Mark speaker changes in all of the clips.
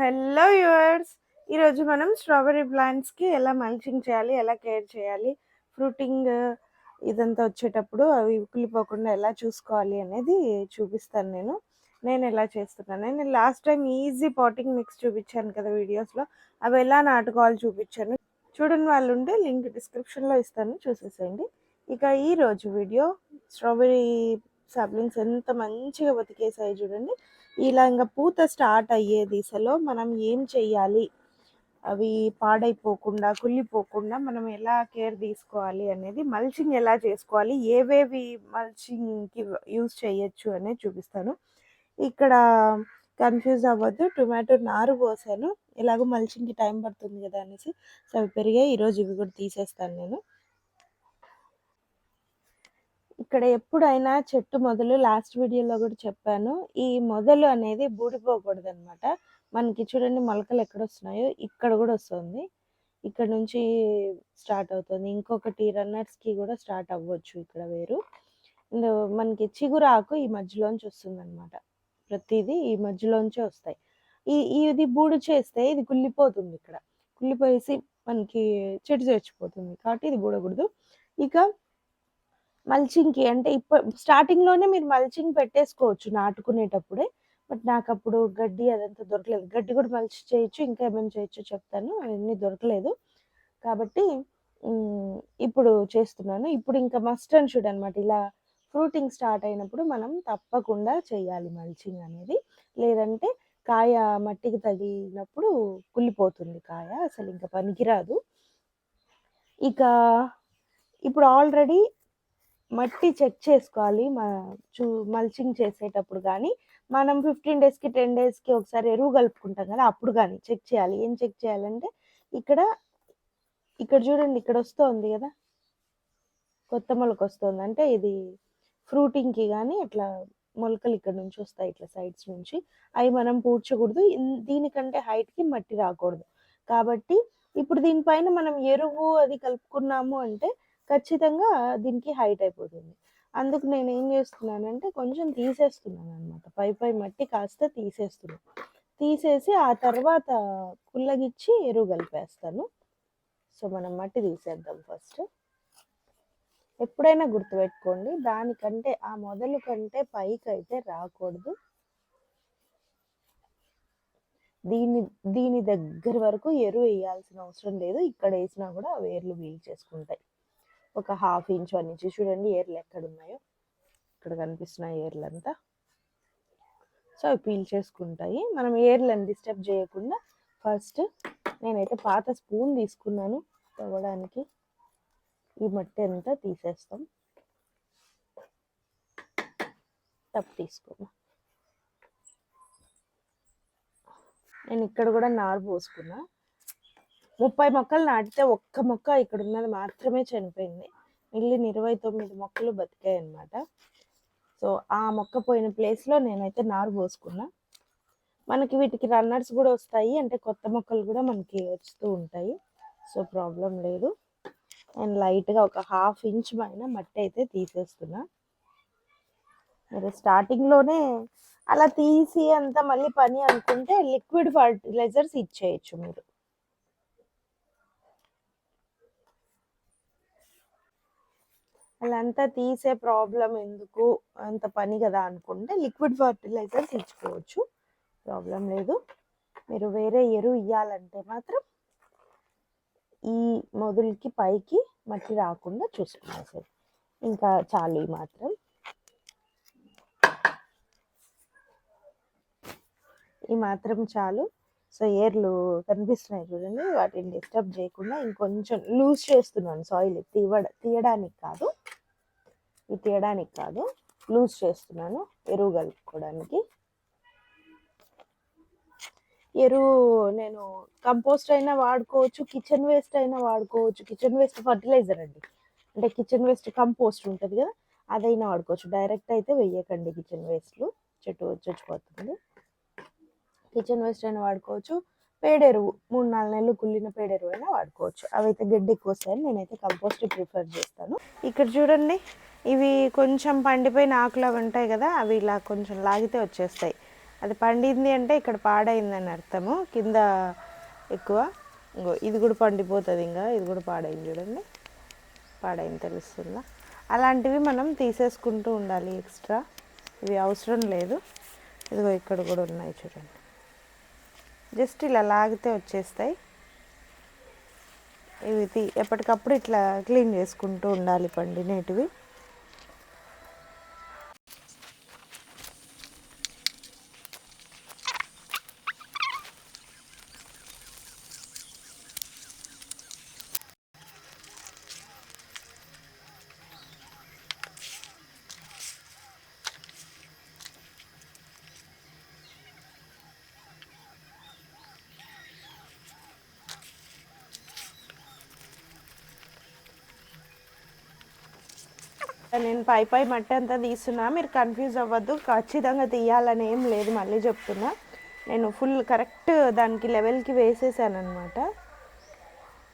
Speaker 1: Hello yours ఈరోజు మనం strawberry ప్లాంట్స్కి ఎలా మల్చింగ్ చేయాలి ఎలా కేర్ చేయాలి ఫ్రూటింగ్ ఇదంతా వచ్చేటప్పుడు అవి కులిపోకుండా ఎలా చూసుకోవాలి అనేది చూపిస్తాను నేను. నేను ఎలా చేస్తున్నాను? నేను last time easy potting mix చూపించాను కదా వీడియోస్లో అవి ఎలా నాటుకోవాలి చూపించాను. చూడని వాళ్ళు ఉంటే లింక్ డిస్క్రిప్షన్లో ఇస్తాను చూసేసేయండి. ఇక ఈరోజు వీడియో స్ట్రాబెర్రీ సాప్లింగ్స్ ఎంత మంచిగా బతికేసాయి చూడండి. ఇలా ఇంకా పూత స్టార్ట్ అయ్యే దిశలో మనం ఏం చెయ్యాలి? అవి పాడైపోకుండా కుళ్ళిపోకుండా మనం ఎలా కేర్ తీసుకోవాలి అనేది మల్చింగ్ ఎలా చేసుకోవాలి? ఏవేవి మల్చింగ్కి యూజ్ చేయొచ్చు అనేది చూపిస్తాను. ఇక్కడ కన్ఫ్యూజ్ అవ్వద్దు. టొమాటో నారు పోసాను. ఎలాగో మల్చింగ్కి టైం పడుతుంది కదా అనేసి. సో అవి పెరిగాయి. ఈరోజు ఇవి కూడా తీసేస్తాను నేను. ఇక్కడ ఎప్పుడైనా చెట్టు మొదలు లాస్ట్ వీడియోలో కూడా చెప్పాను. ఈ మొదలు అనేది బూడిపోకూడదు అనమాట మనకి చూడండి మొలకలు ఎక్కడ వస్తున్నాయో ఇక్కడ కూడా వస్తుంది. ఇక్కడ నుంచి స్టార్ట్ అవుతుంది. ఇంకొకటి రన్నర్స్కి కూడా స్టార్ట్ అవ్వచ్చు ఇక్కడ వేరు. అండ్ మనకి చిగురు ఆకు ఈ మధ్యలోంచి వస్తుంది అనమాట ప్రతిదీ ఈ మధ్యలోంచే వస్తాయి. ఈ ఇది బూడు చేస్తే ఇది కుళ్ళిపోతుంది ఇక్కడ. కుళ్ళిపోయేసి మనకి చెట్టు చచ్చిపోతుంది. కాబట్టి ఇది బూడకూడదు. ఇక మల్చింగ్కి. అంటే ఇప్పుడు స్టార్టింగ్లోనే మీరు మల్చింగ్ పెట్టేసుకోవచ్చు నాటుకునేటప్పుడే. బట్ నాకు అప్పుడు గడ్డి అదంతా దొరకలేదు. గడ్డి కూడా మల్చి చేయొచ్చు ఇంకా ఏమేమి చేయొచ్చు చెప్తాను. అవన్నీ దొరకలేదు. కాబట్టి ఇప్పుడు చేస్తున్నాను. ఇప్పుడు ఇంకా మస్ట్ అండ్ షుడ్ అనమాట ఇలా ఫ్రూటింగ్ స్టార్ట్ అయినప్పుడు మనం తప్పకుండా చేయాలి మల్చింగ్ అనేది. లేదంటే కాయ మట్టికి తగిలినప్పుడు కుళ్ళిపోతుంది కాయ. అసలు ఇంకా పనికిరాదు. ఇక ఇప్పుడు ఆల్రెడీ మట్టి చెక్ చేసుకోవాలి. మా చూ మల్చింగ్ చేసేటప్పుడు కానీ మనం ఫిఫ్టీన్ డేస్కి టెన్ డేస్కి ఒకసారి ఎరువు కలుపుకుంటాం కదా అప్పుడు కానీ చెక్ చేయాలి. ఏం చెక్ చేయాలంటే ఇక్కడ ఇక్కడ చూడండి ఇక్కడ వస్తుంది కదా. కొత్త మొలక వస్తుంది. అంటే ఇది ఫ్రూటింగ్కి కానీ ఇట్లా మొలకలు ఇక్కడ నుంచి వస్తాయి ఇట్లా సైడ్స్ నుంచి. అవి మనం పూడ్చకూడదు. దీనికంటే హైట్కి మట్టి రాకూడదు. కాబట్టి ఇప్పుడు దీనిపైన మనం ఎరువు అది కలుపుకున్నాము అంటే ఖచ్చితంగా దీనికి హైట్ అయిపోతుంది. అందుకు నేను ఏం చేస్తున్నానంటే కొంచెం తీసేస్తున్నాను అనమాట పై పై మట్టి కాస్త తీసేస్తున్నాను తీసేసి ఆ తర్వాత కుల్లగిచ్చి ఎరువు కలిపేస్తాను. సో మనం మట్టి తీసేద్దాం ఫస్ట్. ఎప్పుడైనా గుర్తుపెట్టుకోండి దానికంటే ఆ మొదలు కంటే పైకి అయితే రాకూడదు. దీని దీని దగ్గర వరకు ఎరువు వేయాల్సిన అవసరం లేదు. ఇక్కడ వేసినా కూడా వేర్లు వీల్ చేసుకుంటాయి. ఒక హాఫ్ ఇంచ్ వన్ ఇంచ్. చూడండి ఏర్లు ఎక్కడ ఉన్నాయో ఇక్కడ కనిపిస్తున్నాయి ఏర్లు అంతా సో అవి పీల్ చేసుకుంటాయి మనం ఏర్లను డిస్టర్బ్ చేయకుండా ఫస్ట్ నేనైతే పాత స్పూన్ తీసుకున్నాను తవ్వడానికి. ఈ మట్టి అంతా తీసేస్తాం. టప్ తీసుకున్నా నేను ఇక్కడ కూడా నారు పోసుకున్నా. ముప్పై మొక్కలు నాటితే ఒక్క మొక్క ఇక్కడ ఉన్నది మాత్రమే చనిపోయింది. మిగిలిన ఇరవై తొమ్మిది మొక్కలు బతికాయి అనమాట సో ఆ మొక్క పోయిన ప్లేస్లో నేనైతే నారు పోసుకున్నా. మనకి వీటికి రన్నర్స్ కూడా వస్తాయి. అంటే కొత్త మొక్కలు కూడా మనకి వస్తూ ఉంటాయి. సో ప్రాబ్లం లేదు. అండ్ లైట్గా ఒక హాఫ్ ఇంచ్ పైన మట్టి అయితే తీసేస్తున్నా. మీరు స్టార్టింగ్లోనే అలా తీసి అంత మళ్ళీ పని అనుకుంటే లిక్విడ్ ఫర్టిలైజర్స్ ఇచ్చేయచ్చు మీరు. అలా అంతా తీసే ప్రాబ్లం ఎందుకు? అంత పని కదా అనుకుంటే లిక్విడ్ ఫర్టిలైజర్స్ ఇచ్చుకోవచ్చు ప్రాబ్లం లేదు. మీరు వేరే ఎరువు ఇవ్వాలంటే మాత్రం ఈ మొదలకి పైకి మట్టి రాకుండా చూసుకున్నా సార్. ఇంకా చాలు ఈ మాత్రం. ఈ మాత్రం చాలు. సో ఏర్లు కనిపిస్తున్నాయి చూడండి. వాటిని డిస్టర్బ్ చేయకుండా ఇంకొంచెం లూజ్ చేస్తున్నాను సాయిల్ తీయడ తీయడానికి కాదు. ఇది తీయడానికి కాదు. లూజ్ చేస్తున్నాను. ఎరువు కలుపుకోవడానికి. ఎరువు నేను కంపోస్ట్ అయినా వాడుకోవచ్చు కిచెన్ వేస్ట్ అయినా వాడుకోవచ్చు. కిచెన్ వేస్ట్ ఫర్టిలైజర్ అండి. అంటే కిచెన్ వేస్ట్ కంపోస్ట్ ఉంటుంది కదా అదైనా వాడుకోవచ్చు. డైరెక్ట్ అయితే వెయ్యకండి కిచెన్ వేస్ట్లు చెట్టు వచ్చి కిచెన్ వేస్ట్ అయినా వాడుకోవచ్చు. పేడెరువు మూడు నాలుగు నెలలు కుళ్ళిన పేడెరువు అయినా వాడుకోవచ్చు. అవైతే గడ్డి ఎక్కువ వస్తాయని నేనైతే కంపోస్ట్ ప్రిఫర్ చేస్తాను. ఇక్కడ చూడండి. ఇవి కొంచెం పండిపోయిన ఆకులు అవి ఉంటాయి కదా అవి ఇలా కొంచెం లాగితే వచ్చేస్తాయి. అది పండింది అంటే ఇక్కడ పాడైందని అర్థము. కింద ఎక్కువ. ఇంకో ఇది కూడా పండిపోతుంది ఇంకా ఇది కూడా పాడైంది చూడండి. పాడైంది తెలుస్తుందా? అలాంటివి మనం తీసేసుకుంటూ ఉండాలి ఎక్స్ట్రా. ఇవి అవసరం లేదు. ఇదిగో ఇక్కడ కూడా ఉన్నాయి చూడండి. జస్ట్ ఇలా లాగితే వచ్చేస్తాయి. ఇవి తీ ఎప్పటికప్పుడు ఇట్లా క్లీన్ చేసుకుంటూ ఉండాలి పండినేటివి. నేను పై పై మట్టి అంతా తీస్తున్నా. మీరు కన్ఫ్యూజ్ అవ్వద్దు. ఖచ్చితంగా తీయాలని ఏం లేదు మళ్ళీ చెప్తున్నా. నేను ఫుల్ కరెక్ట్ దానికి లెవెల్కి వేసేసాను అనమాట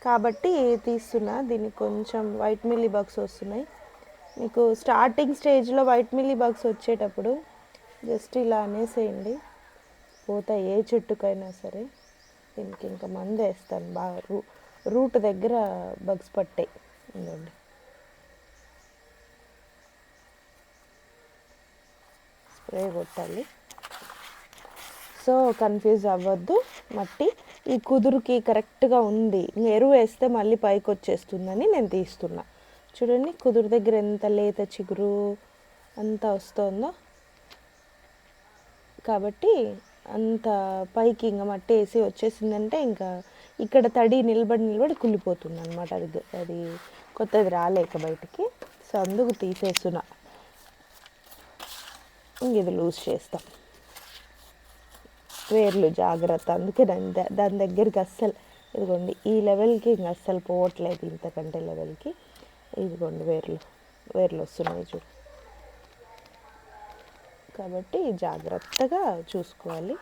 Speaker 1: కాబట్టి తీస్తున్నా. దీనికి కొంచెం వైట్ మిల్లీ బగ్స్ వస్తున్నాయి. మీకు స్టార్టింగ్ స్టేజ్లో వైట్ మిల్లీ బగ్స్ వచ్చేటప్పుడు జస్ట్ ఇలా అనేసేయండి. పోతా ఏ చెట్టుకైనా సరే. దీనికి ఇంకా మందు వేస్తాను. బాగా రూ రూట్ దగ్గర బగ్స్ పట్టాయి ఉందండి స్ప్రే కొట్టాలి సో కన్ఫ్యూజ్ అవ్వద్దు. మట్టి ఈ కుదురుకి కరెక్ట్గా ఉంది. ఎరువు వేస్తే మళ్ళీ పైకి వచ్చేస్తుందని నేను తీస్తున్నా. చూడండి కుదురు దగ్గర ఎంత లేత చిగురు అంత వస్తుందో. కాబట్టి అంత పైకి ఇంకా మట్టి వేసి వచ్చేసిందంటే ఇంకా ఇక్కడ తడి నిలబడి నిలబడి కుళ్ళిపోతుంది అనమాట అది అది కొత్తది రాలేక బయటికి. సో అందుకు తీసేస్తున్నా. ఇది లూజ్ చేస్తాం. వేర్లు జాగ్రత్త అందుకే దాని ద- దాని దగ్గరికి అస్సలు ఇదిగోండి ఈ లెవెల్కి ఇంక అస్సలు పోవట్లేదు ఇంతకంటే లెవెల్కి. ఇదిగోండి వేర్లు వేర్లు వస్తున్నాయి చూడు. కాబట్టి జాగ్రత్తగా చూసుకోవాలి.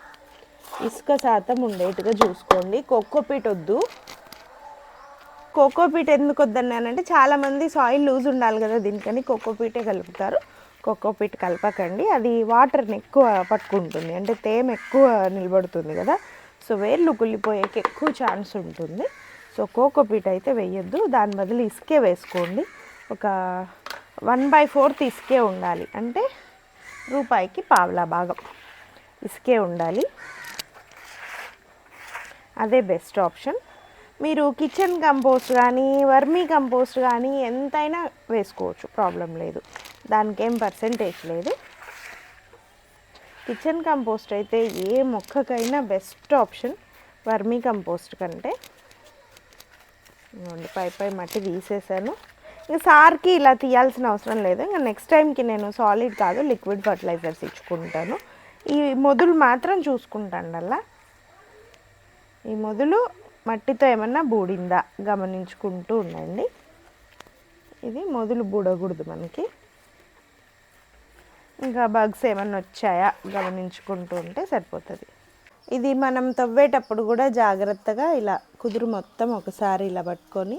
Speaker 1: ఇసుక శాతం ఉండేట్టుగా చూసుకోండి. కోకోపీట్ వద్దు. కోకోపీట్ ఎందుకు వద్దన్నానంటే చాలామంది సాయిల్ లూజ్ ఉండాలి కదా దీనికని కోకోపీటే కలుపుతారు. కోకోపీట్ కలపకండి. అది వాటర్ని ఎక్కువ పట్టుకుంటుంది. అంటే తేమ ఎక్కువ నిలబడుతుంది కదా. సో వేర్లు కుళ్ళిపోయేకి ఎక్కువ ఛాన్స్ ఉంటుంది. సో కోకోపీట్ అయితే వేయొద్దు. దాని బదులు ఇసుకే వేసుకోండి. ఒక వన్ బై ఫోర్త్ ఇసుకే ఉండాలి. అంటే రూపాయికి పావలా భాగం ఇసుకే ఉండాలి. అదే బెస్ట్ ఆప్షన్. మీరు కిచెన్ కంపోస్ట్ కానీ వర్మీ కంపోస్ట్ కానీ ఎంతైనా వేసుకోవచ్చు. ప్రాబ్లం లేదు. దానికేం పర్సంటేజ్ లేదు. కిచెన్ కంపోస్ట్ అయితే ఏ మొక్కకైనా బెస్ట్ ఆప్షన్ వర్మీ కంపోస్ట్ కంటే. పై పై మట్టి తీసేసాను. ఇంకా సార్కి ఇలా తీయాల్సిన అవసరం లేదు. ఇంకా నెక్స్ట్ టైంకి నేను సాలిడ్ కాదు లిక్విడ్ ఫర్టిలైజర్స్ ఇచ్చుకుంటాను. ఈ మొదలు మాత్రం చూసుకుంటాను అలా ఈ మొదలు మట్టితో ఏమన్నా బూడిందా గమనించుకుంటూ ఉండండి. ఇది మొదలు బూడకూడదు మనకి. ఇంకా బగ్స్ ఏమైనా వచ్చాయా? గమనించుకుంటూ ఉంటే సరిపోతుంది. ఇది మనం తవ్వేటప్పుడు కూడా జాగ్రత్తగా ఇలా కుదురు మొత్తం ఒకసారి ఇలా పట్టుకొని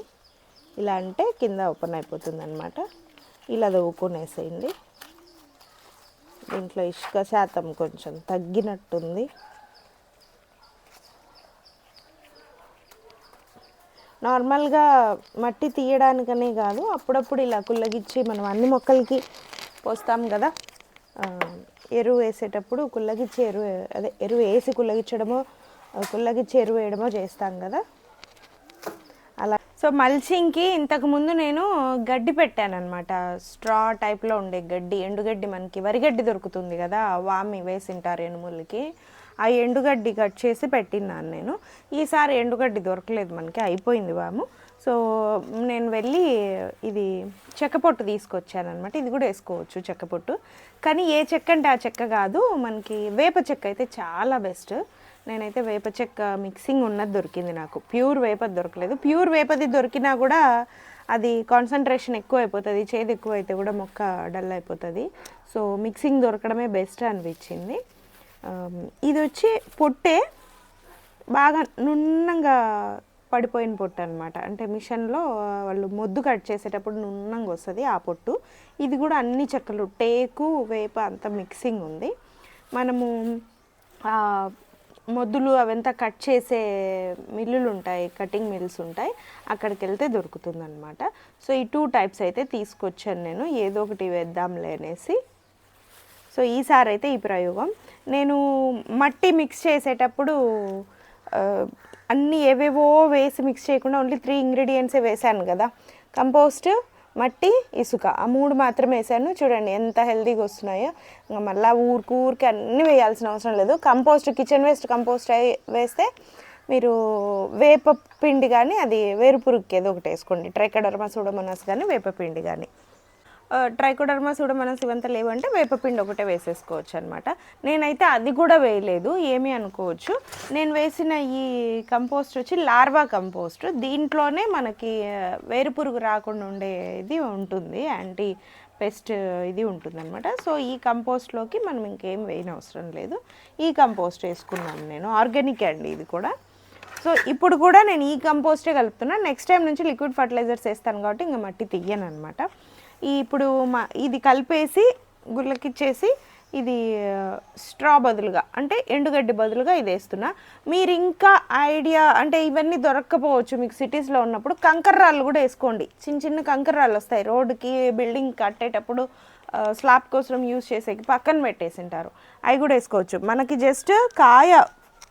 Speaker 1: ఇలా అంటే కింద ఓపెన్ అయిపోతుంది అనమాట ఇలా తవ్వుకునేసేయండి. దీంట్లో ఇసుక శాతం కొంచెం తగ్గినట్టుంది. నార్మల్గా మట్టి తీయడానికనే కాదు అప్పుడప్పుడు ఇలా కుల్లగిచ్చి మనం అన్ని మొక్కలకి పోస్తాం కదా. ఎరువు వేసేటప్పుడు కుళ్ళగిచ్చి ఎరువు అదే ఎరువు వేసి కుళ్ళగిచ్చడమో కుళ్ళగిచ్చి ఎరువు వేయడమో చేస్తాం కదా. అలా. సో మల్చింగ్కి ఇంతకుముందు నేను గడ్డి పెట్టాను అనమాట స్ట్రా టైప్లో ఉండే గడ్డి ఎండుగడ్డి మనకి వరిగడ్డి దొరుకుతుంది కదా వామి వేసింటారు ఎనుములకి. ఆ ఎండుగడ్డి కట్ చేసి పెట్టినాను నేను. ఈసారి ఎండుగడ్డి దొరకలేదు మనకి అయిపోయింది వాము. సో నేను వెళ్ళి ఇది చెక్కపొట్టు తీసుకొచ్చాను అనమాట ఇది కూడా వేసుకోవచ్చు చెక్కపొట్టు. కానీ ఏ చెక్క అంటే ఆ చెక్క కాదు. మనకి వేప చెక్క అయితే చాలా బెస్ట్. నేనైతే వేప చెక్క మిక్సింగ్ ఉన్నది దొరికింది నాకు. ప్యూర్ వేప దొరకలేదు. ప్యూర్ వేపది దొరికినా కూడా అది కాన్సన్ట్రేషన్ ఎక్కువ అయిపోతుంది చేదు ఎక్కువ అయితే కూడా మొక్క డల్ అయిపోతుంది. సో మిక్సింగ్ దొరకడమే బెస్ట్ అనిపించింది. ఇది వచ్చి పొట్టే బాగా నున్నంగా పడిపోయిన పొట్టు అనమాట అంటే మిషన్లో వాళ్ళు మొద్దు కట్ చేసేటప్పుడు నున్నంగా వస్తుంది ఆ పొట్టు. ఇది కూడా అన్ని చెక్కలు టేకు వేప అంత మిక్సింగ్ ఉంది. మనము మొద్దులు అవంతా కట్ చేసే మిల్లులు ఉంటాయి కటింగ్ మిల్స్ ఉంటాయి. అక్కడికి వెళ్తే దొరుకుతుందనమాట సో ఈ టూ టైప్స్ అయితే తీసుకొచ్చాను నేను. ఏదో ఒకటి వేద్దాంలే అనేసి. సో ఈసారి అయితే ఈ ప్రయోగం. నేను మట్టి మిక్స్ చేసేటప్పుడు అన్నీ ఏవేవో వేసి మిక్స్ చేయకుండా ఓన్లీ త్రీ ఇంగ్రీడియంట్సే వేసాను కదా. కంపోస్ట్ మట్టి ఇసుక. ఆ మూడు మాత్రమే వేసాను చూడండి ఎంత హెల్తీగా వస్తున్నాయో. ఇంకా మళ్ళీ ఊరికి ఊరికి అన్నీ వేయాల్సిన అవసరం లేదు. కంపోస్ట్ కిచెన్ వేస్ట్ కంపోస్ట్ వేస్తే మీరు వేప పిండి కానీ అది వేరుపురుగుకి ఏదో ఒకటి వేసుకోండి. ట్రైకడర్మా సూడోమోనాస్ కానీ వేప పిండి కానీ ట్రైకోడర్మా సూడోమోనాస్ ఇవంతా లేవంటే వేపపిండి ఒకటే వేసేసుకోవచ్చు అనమాట నేనైతే అది కూడా వేయలేదు ఏమీ అనుకోవచ్చు. నేను వేసిన ఈ కంపోస్ట్ వచ్చి లార్వా కంపోస్ట్. దీంట్లోనే మనకి వేరుపురుగు రాకుండా ఉండే ఇది ఉంటుంది యాంటీ పెస్ట్ ఇది ఉంటుందన్నమాట. సో ఈ కంపోస్ట్లోకి మనం ఇంకేం వేయని అవసరం లేదు. ఈ కంపోస్ట్ వేసుకున్నాను నేను ఆర్గానిక్ అండి ఇది కూడా. సో ఇప్పుడు కూడా నేను ఈ కంపోస్టే కలుపుతున్నా. నెక్స్ట్ టైం నుంచి లిక్విడ్ ఫర్టిలైజర్స్ వేస్తాను కాబట్టి ఇంకా మట్టి తీయను అనమాట ఈ ఇప్పుడు మా ఇది కలిపేసి గుల్లకిచ్చేసి ఇది స్ట్రా బదులుగా అంటే ఎండుగడ్డి బదులుగా ఇది వేస్తున్నా మీరు ఇంకా ఐడియా అంటే ఇవన్నీ దొరక్కపోవచ్చు మీకు సిటీస్లో ఉన్నప్పుడు. కంకర్రాళ్ళు కూడా వేసుకోండి. చిన్న చిన్న కంకర రాళ్ళు వస్తాయి. రోడ్డుకి బిల్డింగ్ కట్టేటప్పుడు స్లాబ్ కోసం యూజ్ చేసేకి పక్కన పెట్టేసింటారు. అవి కూడా వేసుకోవచ్చు. మనకి జస్ట్ కాయ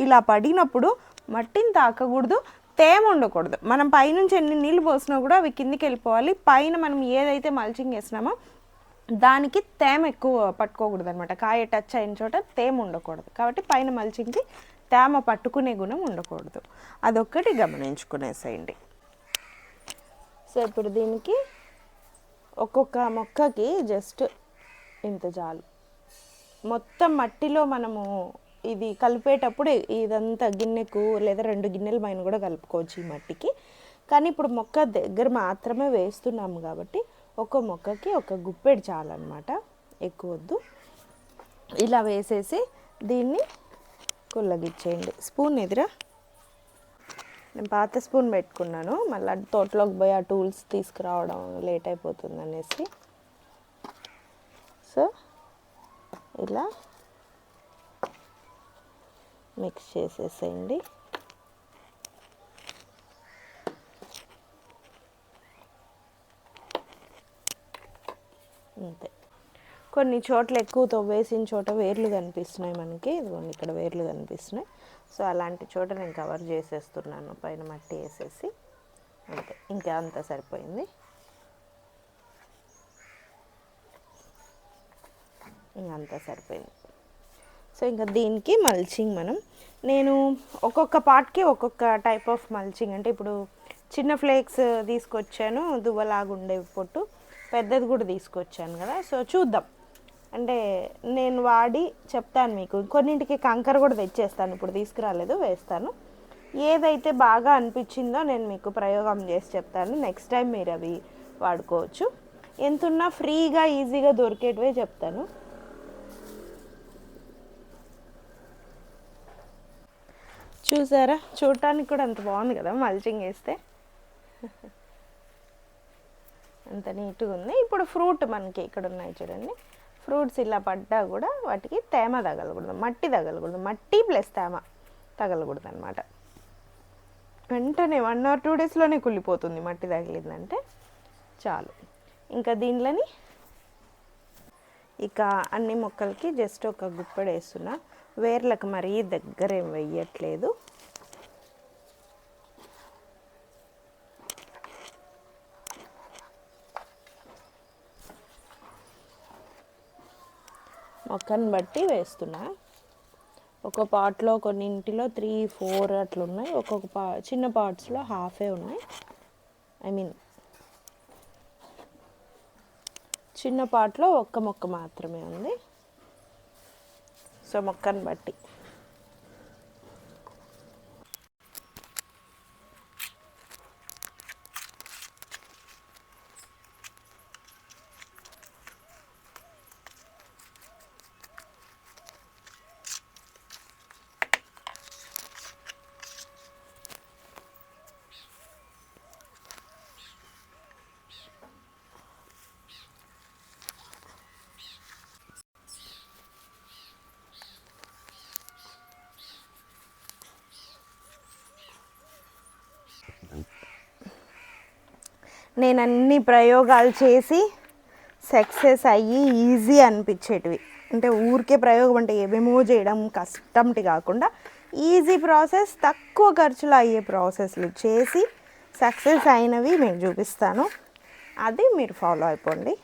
Speaker 1: ఇలా పడినప్పుడు మట్టిని తాకకూడదు. తేమ ఉండకూడదు. మనం పైనుంచి ఎన్ని నీళ్ళు పోసినా కూడా అవి కిందికి వెళ్ళిపోవాలి. పైన మనం ఏదైతే మల్చింగ్ వేసినామో దానికి తేమ ఎక్కువ పట్టుకోకూడదు అనమాట కాయ టచ్ అయిన చోట తేమ ఉండకూడదు. కాబట్టి పైన మల్చింగ్కి తేమ పట్టుకునే గుణం ఉండకూడదు. అదొక్కటి గమనించుకునేసేయండి. సో ఇప్పుడు దీనికి ఒక్కొక్క మొక్కకి జస్ట్ ఇంత చాలు. మొత్తం మట్టిలో మనము ఇది కలిపేటప్పుడు ఇదంతా గిన్నెకు లేదా రెండు గిన్నెల పైన కూడా కలుపుకోవచ్చు ఈ మట్టికి. కానీ ఇప్పుడు మొక్క దగ్గర మాత్రమే వేస్తున్నాము కాబట్టి ఒక మొక్కకి ఒక గుప్పెడు చాలన్నమాట. ఎక్కువ వద్దు. ఇలా వేసేసి దీన్ని కుల్లగిచ్చేయండి స్పూన్ ఎదురా. నేను పాత స్పూన్ పెట్టుకున్నాను. మళ్ళీ తోటలోకి పోయి ఆ టూల్స్ తీసుకురావడం లేట్ అయిపోతుంది అనేసి. సో ఇలా మిక్స్ చేసేసేయండి. అంతే. కొన్ని చోట్ల ఎక్కువ తవ్వేసిన చోట వేర్లు కనిపిస్తున్నాయి మనకి. ఇదిగోండి ఇక్కడ వేర్లు కనిపిస్తున్నాయి. సో అలాంటి చోట నేను కవర్ చేసేస్తున్నాను పైన మట్టి వేసేసి. అంతే ఇంకా అంతా సరిపోయింది. ఇంకా అంతా సరిపోయింది. సో ఇంకా దీనికి మల్చింగ్ మనం నేను ఒక్కొక్క పార్ట్కి ఒక్కొక్క టైప్ ఆఫ్ మల్చింగ్ అంటే ఇప్పుడు చిన్న ఫ్లేక్స్ తీసుకొచ్చాను దువ్వలాగా ఉండే పొట్టు పెద్దది కూడా తీసుకొచ్చాను కదా. సో చూద్దాం. అంటే నేను వాడి చెప్తాను మీకు. కొన్నింటికి కంకర కూడా తెచ్చేస్తాను ఇప్పుడు తీసుకురాలేదు వేస్తాను. ఏదైతే బాగా అనిపించిందో నేను మీకు ప్రయోగం చేసి చెప్తాను. నెక్స్ట్ టైం మీరు అవి వాడుకోవచ్చు. ఎంతున్నా ఫ్రీగా ఈజీగా దొరికేటివే చెప్తాను. చూసారా? చూడటానికి కూడా అంత బాగుంది కదా మల్చింగ్ వేస్తే. అంత నీట్గా ఉంది. ఇప్పుడు ఫ్రూట్ మనకి ఇక్కడ ఉన్నాయి చూడండి. ఫ్రూట్స్ ఇలా పడ్డా కూడా వాటికి తేమ తగలకూడదు. మట్టి తగలకూడదు. మట్టి ప్లస్ తేమ తగలకూడదు అనమాట వెంటనే వన్ ఆర్ టూ డేస్లోనే కుళ్ళిపోతుంది మట్టి తగిలిందంటే చాలు. ఇంకా దీనిలోని ఇక అన్ని మొక్కలకి జస్ట్ ఒక గుప్పెడు వేస్తున్నా. వేర్లకు మరీ దగ్గర ఏం వెయ్యట్లేదు. మొక్కను బట్టి వేస్తున్నా. ఒక పాట్లో కొన్నింటిలో త్రీ ఫోర్ అట్లున్నాయి. ఒక్కొక్క పా చిన్న పార్ట్స్లో హాఫే ఉన్నాయి. ఐ మీన్ చిన్న పాట్లో ఒక్క మొక్క మాత్రమే ఉంది. సో మొక్కను బట్టి. నేను అన్ని ప్రయోగాలు చేసి సక్సెస్ అయ్యి ఈజీ అనిపించేటివి. అంటే ఊరికే ప్రయోగం అంటే ఏమేమో చేయడం కష్టంటి కాకుండా ఈజీ ప్రాసెస్ తక్కువ ఖర్చులో అయ్యే ప్రాసెస్లు చేసి సక్సెస్ అయినవి నేను చూపిస్తాను. అది మీరు ఫాలో అయిపోండి.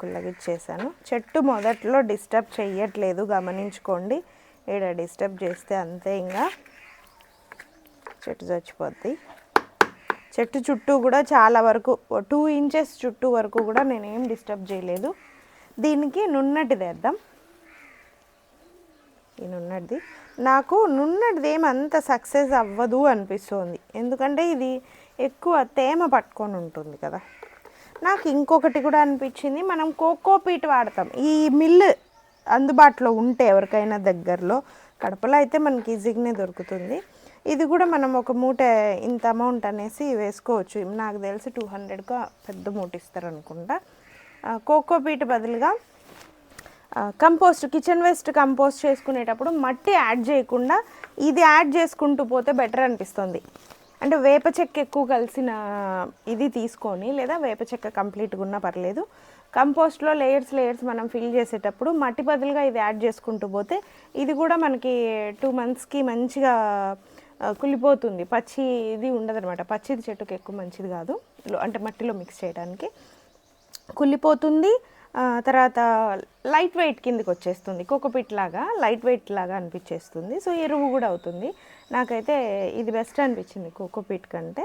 Speaker 1: కుల్లగిచ్చేసాను చెట్టు మొదట్లో డిస్టర్బ్ చేయట్లేదు గమనించుకోండి. ఇక్కడ డిస్టర్బ్ చేస్తే అంతే ఇంకా. చెట్టు చచ్చిపోద్ది. చెట్టు చుట్టూ కూడా చాలా వరకు టూ ఇంచెస్ చుట్టూ వరకు కూడా నేనేం డిస్టర్బ్ చేయలేదు. దీనికి నున్నటిది వేద్దాం ఈ నున్నటిది. నాకు నున్నటిది ఏమంత సక్సెస్ అవ్వదు అనిపిస్తుంది. ఎందుకంటే ఇది ఎక్కువ తేమ పట్టుకొని ఉంటుంది కదా. నాకు ఇంకొకటి కూడా అనిపించింది. మనం కోకో పీట్ వాడతాం. ఈ మిల్లు అందుబాటులో ఉంటే ఎవరికైనా దగ్గరలో కడపలో అయితే మనకి ఈజీగానే దొరుకుతుంది. ఇది కూడా మనం ఒక మూట ఇంత అమౌంట్ అనేసి వేసుకోవచ్చు. నాకు తెలిసి టూ హండ్రెడ్గా పెద్ద మూట ఇస్తారు అనుకుంటా కోకో పీట్ బదులుగా కంపోస్ట్ కిచెన్ వేస్ట్ కంపోస్ట్ చేసుకునేటప్పుడు మట్టి యాడ్ చేయకుండా ఇది యాడ్ చేసుకుంటూ పోతే బెటర్ అనిపిస్తుంది. అంటే వేప చెక్క ఎక్కువ కలిసిన ఇది తీసుకొని లేదా వేప చెక్క కంప్లీట్గా ఉన్నా పర్లేదు. కంపోస్ట్లో లేయర్స్ లేయర్స్ మనం ఫిల్ చేసేటప్పుడు మట్టి బదులుగా ఇది యాడ్ చేసుకుంటూ పోతే ఇది కూడా మనకి టూ మంత్స్కి మంచిగా కుళ్ళిపోతుంది. పచ్చి ఇది ఉండదనమాట పచ్చిది చెట్టుకి ఎక్కువ మంచిది కాదు. అంటే మట్టిలో మిక్స్ చేయడానికి. కుళ్ళిపోతుంది. తర్వాత లైట్ వెయిట్ కిందకి వచ్చేస్తుంది. కోకోపిట్ లాగా లైట్ వెయిట్ లాగా అనిపించేస్తుంది. సో ఎరువు కూడా అవుతుంది. నాకైతే ఇది బెస్ట్ అనిపించింది కోకోపిట్ కంటే.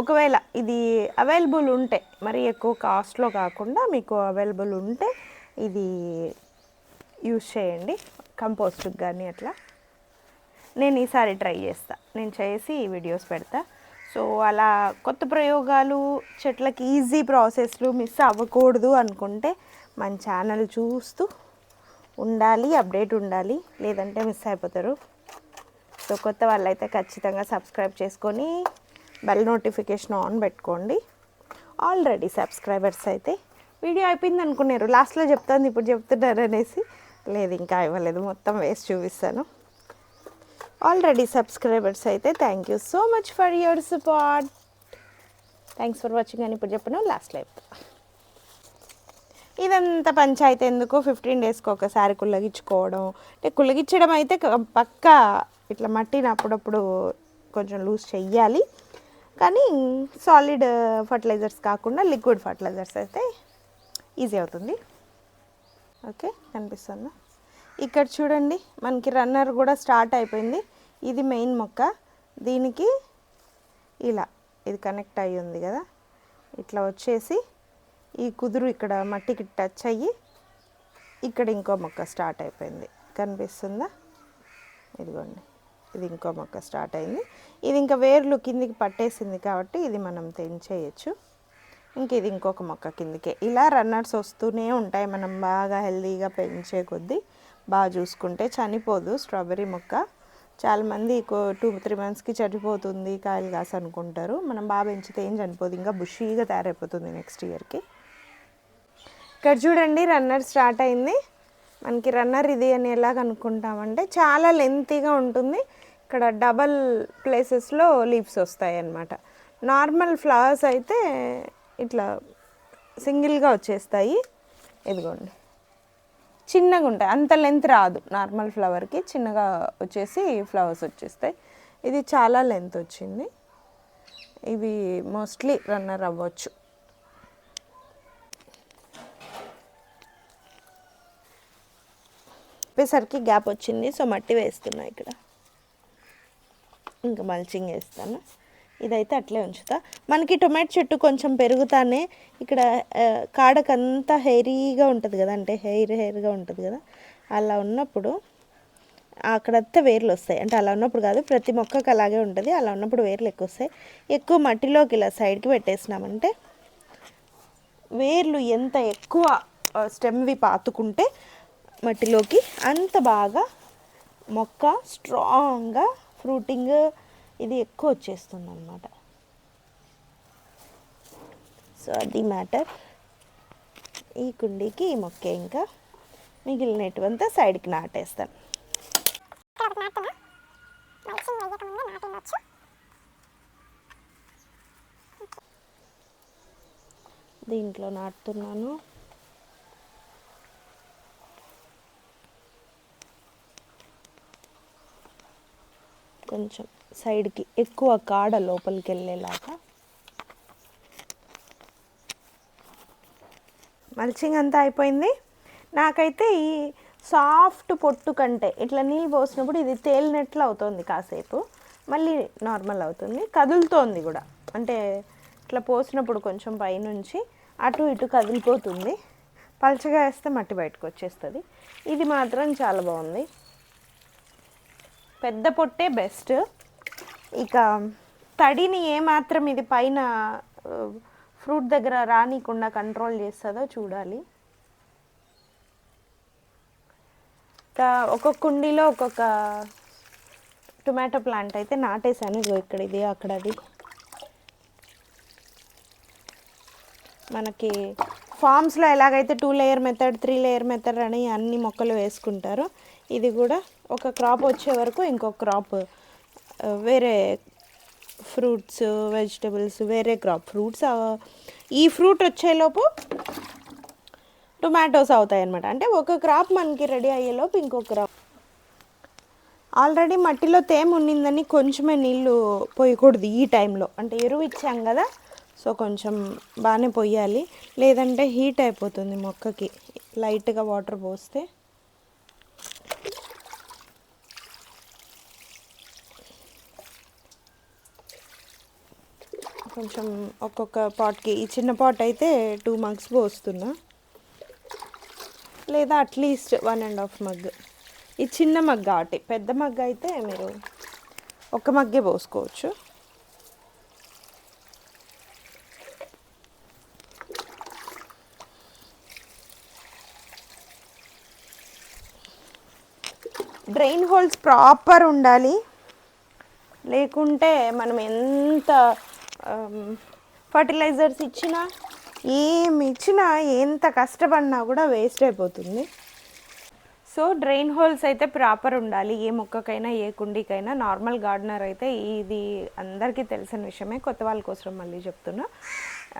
Speaker 1: ఒకవేళ ఇది అవైలబుల్ ఉంటే మరి ఎక్కువ కాస్ట్లో కాకుండా మీకు అవైలబుల్ ఉంటే ఇది యూజ్ చేయండి. కంపోస్ట్కి కానీ అట్లా. నేను ఈసారి ట్రై చేస్తా. నేను చేసి వీడియోస్ పెడతా. సో అలా కొత్త ప్రయోగాలు చెట్లకి ఈజీ ప్రాసెస్లు మిస్ అవ్వకూడదు అనుకుంటే మన ఛానల్ చూస్తూ ఉండాలి అప్డేట్ ఉండాలి. లేదంటే మిస్ అయిపోతారు. సో కొత్త వాళ్ళైతే ఖచ్చితంగా సబ్స్క్రైబ్ చేసుకొని బెల్ నోటిఫికేషన్ ఆన్ పెట్టుకోండి. ఆల్రెడీ సబ్స్క్రైబర్స్ అయితే వీడియో అయిపోయింది అనుకున్నారు. లాస్ట్లో చెప్తాను ఇప్పుడు చెప్తున్నారు అనేసి లేదు ఇంకా ఇవ్వలేదు. మొత్తం వేసి చూపిస్తాను. ఆల్రెడీ సబ్స్క్రైబర్స్ అయితే thank you so much for your support thanks for watching అని ఇప్పుడు చెప్పను లాస్ట్ లైఫ్ ఇదంతా పంచాయతీ ఎందుకు? ఫిఫ్టీన్ డేస్కి ఒకసారి కుల్లగించుకోవడం అంటే కుల్లగించడం అయితే పక్క పక్కా ఇట్లా మట్టిని అప్పుడప్పుడు కొంచెం లూజ్ చెయ్యాలి. కానీ సాలిడ్ ఫర్టిలైజర్స్ కాకుండా లిక్విడ్ ఫర్టిలైజర్స్ అయితే ఈజీ అవుతుంది. ఓకే కనిపిస్తుందా? ఇక్కడ చూడండి మనకి రన్నర్ కూడా స్టార్ట్ అయిపోయింది. ఇది మెయిన్ మొక్క. దీనికి ఇలా ఇది కనెక్ట్ అయ్యి ఉంది కదా. ఇట్లా వచ్చేసి ఈ కుదురు ఇక్కడ మట్టికి టచ్ అయ్యి ఇక్కడ ఇంకో మొక్క స్టార్ట్ అయిపోయింది. కనిపిస్తుందా? ఇదిగోండి ఇది ఇంకో మొక్క స్టార్ట్ అయింది. ఇది ఇంకా వేర్లు కిందికి పట్టేసింది కాబట్టి ఇది మనం తెంచేయచ్చు. ఇంక ఇది ఇంకొక మొక్క కిందికే. ఇలా రన్నర్స్ వస్తూనే ఉంటాయి. మనం బాగా హెల్తీగా పెంచే కొద్దీ బాగా చూసుకుంటే చనిపోదు స్ట్రాబెర్రీ మొక్క. చాలామంది టూ త్రీ మంత్స్కి చనిపోతుంది కాయలు కాసు అనుకుంటారు. మనం బాగా పెంచితే ఏం చనిపోదు ఇంకా బుషీగా తయారైపోతుంది నెక్స్ట్ ఇయర్కి ఇక్కడ చూడండి రన్నర్ స్టార్ట్ అయింది. మనకి రన్నర్ ఇది అని ఎలా కనుక్కుంటామంటే చాలా లెంతీగా ఉంటుంది. ఇక్కడ డబల్ ప్లేసెస్లో లీవ్స్ వస్తాయి అన్నమాట నార్మల్ ఫ్లవర్స్ అయితే ఇట్లా సింగిల్గా వచ్చేస్తాయి. ఇదిగోండి. చిన్నగా ఉంటాయి. అంత లెంత్ రాదు. నార్మల్ ఫ్లవర్కి చిన్నగా వచ్చేసి ఫ్లవర్స్ వచ్చేస్తాయి. ఇది చాలా లెంత్ వచ్చింది. ఇవి మోస్ట్లీ రన్నర్ అవ్వచ్చు. చెప్పేసరికి గ్యాప్ వచ్చింది. సో మట్టి వేస్తున్నా ఇక్కడ. ఇంకా మల్చింగ్ వేస్తాను. ఇదైతే అట్లే ఉంచుతా. మనకి టొమాటో చెట్టు కొంచెం పెరుగుతానే ఇక్కడ కాడకంతా హెయిరీగా ఉంటుంది కదా అంటే హెయిర్ హెయిర్గా ఉంటుంది కదా అలా ఉన్నప్పుడు అక్కడంతా వేర్లు వస్తాయి. అంటే అలా ఉన్నప్పుడు కాదు ప్రతి మొక్కకు అలాగే ఉంటుంది అలా ఉన్నప్పుడు వేర్లు ఎక్కువ వస్తాయి. ఎక్కువ మట్టిలోకి ఇలా సైడ్కి పెట్టేసినామంటే వేర్లు ఎంత ఎక్కువ స్టెమ్వి పాతుకుంటే మట్టిలోకి అంత బాగా మొక్క స్ట్రాంగ్గా ఫ్రూటింగ్ ఇది ఎక్కువ వచ్చేస్తుంది అనమాట సో అది మ్యాటర్ ఈ కుండీకి ఈ మొక్క ఇంకా. మిగిలినటువంతా సైడ్కి నాటేస్తాను. దీంట్లో నాటుతున్నాను. కొంచెం సైడ్కి ఎక్కువ కాడ లోపలికి వెళ్ళేలాగా మల్చింగ్ అంతా అయిపోయింది. నాకైతే ఈ సాఫ్ట్ పొట్టు కంటే ఇట్లా నీళ్ళు పోసినప్పుడు ఇది తేలినట్లు అవుతుంది కాసేపు. మళ్ళీ నార్మల్ అవుతుంది. కదులుతోంది కూడా. అంటే ఇట్లా పోసినప్పుడు కొంచెం పైనుంచి అటు ఇటు కదిలిపోతుంది. పలచగా వేస్తే మట్టి బయటకు వచ్చేస్తుంది. ఇది మాత్రం చాలా బాగుంది. పెద్ద పొట్టే బెస్ట్. ఇక తడిని ఏమాత్రం ఇది పైన ఫ్రూట్ దగ్గర రానికుండా కంట్రోల్ చేస్తుందో చూడాలి. ఇంకా ఒక్కొక్క కుండీలో ఒక్కొక్క టొమాటో ప్లాంట్ అయితే నాటేశాను. ఇదిగో ఇక్కడ ఇది అక్కడ అది. మనకి ఫామ్స్లో ఎలాగైతే two layer method three layer method అని అన్ని మొక్కలు వేసుకుంటారో ఇది కూడా ఒక క్రాప్ వచ్చే వరకు ఇంకొక క్రాప్ వేరే ఫ్రూట్స్ వెజిటబుల్స్ వేరే క్రాప్ ఫ్రూట్స్ ఈ ఫ్రూట్ వచ్చేలోపు టొమాటోస్ అవుతాయి అన్నమాట అంటే ఒక క్రాప్ మనకి రెడీ అయ్యేలోపు ఇంకొక క్రాప్ ఆల్రెడీ మట్టిలో తేమ ఉండిందని కొంచెమే నీళ్ళు పోయకూడదు ఈ టైంలో అంటే ఎరువు ఇచ్చాం కదా సో కొంచెం బాగానే పోయాలి. లేదంటే హీట్ అయిపోతుంది మొక్కకి. లైట్గా వాటర్ పోస్తే కొంచెం ఒక్కొక్క పాట్కి ఈ చిన్న పాట్ అయితే టూ మగ్స్ పోస్తున్నా లేదా at least one and half mug ఈ చిన్న మగ్ ఒకటి పెద్ద మగ్ అయితే మీరు ఒక మగ్గే పోసుకోవచ్చు. డ్రైన్ హోల్స్ ప్రాపర్ ఉండాలి. లేకుంటే మనం ఎంత Um, ఫర్టిలైజర్స్ ఇచ్చినా ఏమి ఇచ్చినా ఎంత కష్టపడినా కూడా వేస్ట్ అయిపోతుంది. సో డ్రైన్ హోల్స్ అయితే ప్రాపర్ ఉండాలి. ఏ మొక్కకైనా ఏ కుండీకైనా నార్మల్ గార్డెనర్ అయితే ఇది అందరికీ తెలిసిన విషయమే. కొత్త వాళ్ళ కోసం మళ్ళీ చెప్తున్నా.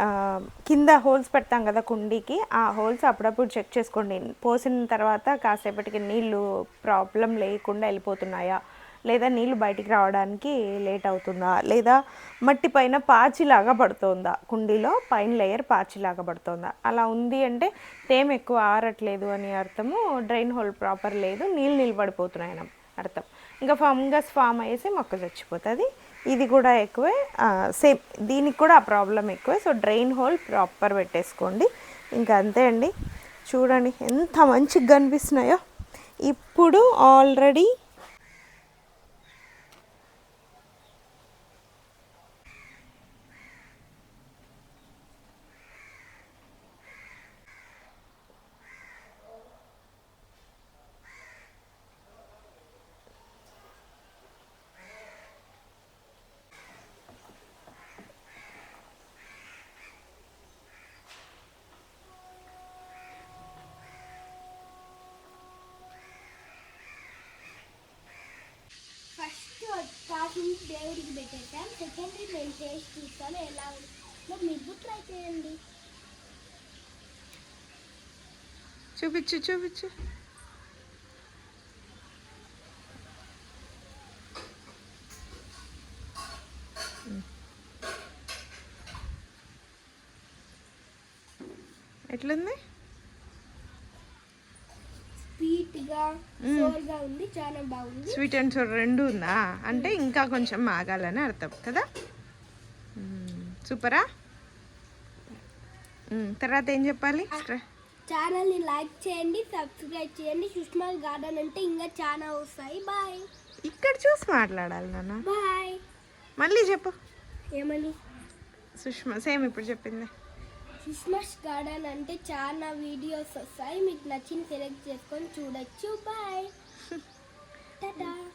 Speaker 1: Um, కింద హోల్స్ పెడతాం కదా కుండీకి ఆ హోల్స్ అప్పుడప్పుడు చెక్ చేసుకోండి. పోసిన తర్వాత కాసేపటికి నీళ్ళు ప్రాబ్లం లేకుండా వెళ్ళిపోతున్నాయా? లేదా నీళ్ళు బయటికి రావడానికి లేట్ అవుతుందా? లేదా మట్టి పైన పాచిలాగా పడుతుందా? కుండీలో పైన లేయర్ పాచిలాగా పడుతుందా? అలా ఉంది అంటే తేమ ఎక్కువ ఆరట్లేదు అని అర్థము డ్రైన్ హోల్ ప్రాపర్ లేదు నీళ్ళు నిలబడిపోతున్నాయి అర్థం. ఇంకా ఫంగస్ ఫామ్ అయ్యేసి మొక్క చచ్చిపోతుంది. ఇది కూడా ఎక్కువే సేమ్ దీనికి కూడా ఆ ప్రాబ్లం ఎక్కువే. సో డ్రైన్ హోల్ ప్రాపర్ పెట్టేసుకోండి. ఇంకా అంతే అండి. చూడండి ఎంత మంచిగా కనిపిస్తున్నాయో. ఇప్పుడు ఆల్రెడీ
Speaker 2: ఫస్ట్ కాఫీ దేవుడికి పెట్టేసాం సెకండరీ నేను టేస్ట్ చూస్తాను ఎలా ఉందో మీరు ట్రై చేయండి
Speaker 1: చూపించు చూపించు. ఎట్లుంది?
Speaker 2: ఉంది చాలా బాగుంది.
Speaker 1: స్వీట్ అండ్ సోర్ రెండు ఉందా? అంటే ఇంకా కొంచెం ఆగాలని అర్థం కదా. సూపరా. తర్వాత ఏం చెప్పాలి?
Speaker 2: ఛానల్ని లైక్ చేయండి సబ్స్క్రైబ్ చేయండి. సుష్మా గార్డెన్ అంటే ఇంకా చాలా వస్తాయి. బాయ్
Speaker 1: ఇక్కడ చూసి మాట్లాడాలి నాన్న.
Speaker 2: బాయ్
Speaker 1: మళ్ళీ చెప్పు.
Speaker 2: ఏమని?
Speaker 1: సుష్మా సేమ్ ఇప్పుడు చెప్పింది.
Speaker 2: సుష్మాస్ గార్డెన్ అంటే చాలా వీడియోస్ వస్తాయి. మీకు నచ్చింది సెలెక్ట్ చేసుకొని చూడొచ్చు. బాయ్ టాటా